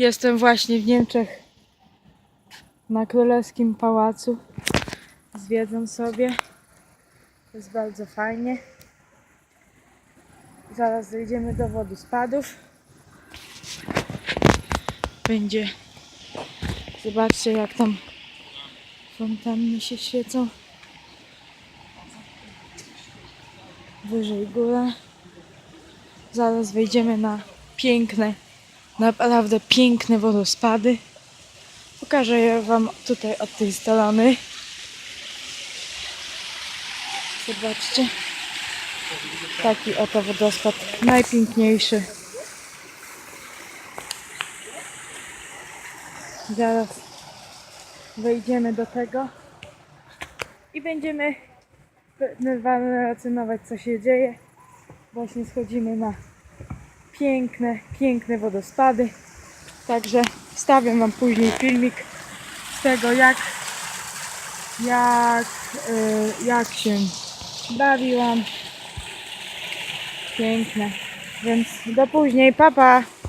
Jestem właśnie w Niemczech na Królewskim Pałacu. Zwiedzam sobie. Jest bardzo fajnie. Zaraz dojdziemy do wodospadów. Będzie. Zobaczcie, jak tam fontanny się świecą. Wyżej góra. Zaraz wejdziemy na piękne, naprawdę piękne wodospady. Pokażę je Wam tutaj od tej strony. Zobaczcie. Taki oto wodospad, najpiękniejszy. Zaraz wejdziemy do tego i będziemy relacjonować co się dzieje. Właśnie schodzimy na piękne, piękne wodospady. Także wstawiam Wam później filmik z tego jak jak, y, jak się bawiłam. Piękne. Więc do później, papa. Pa.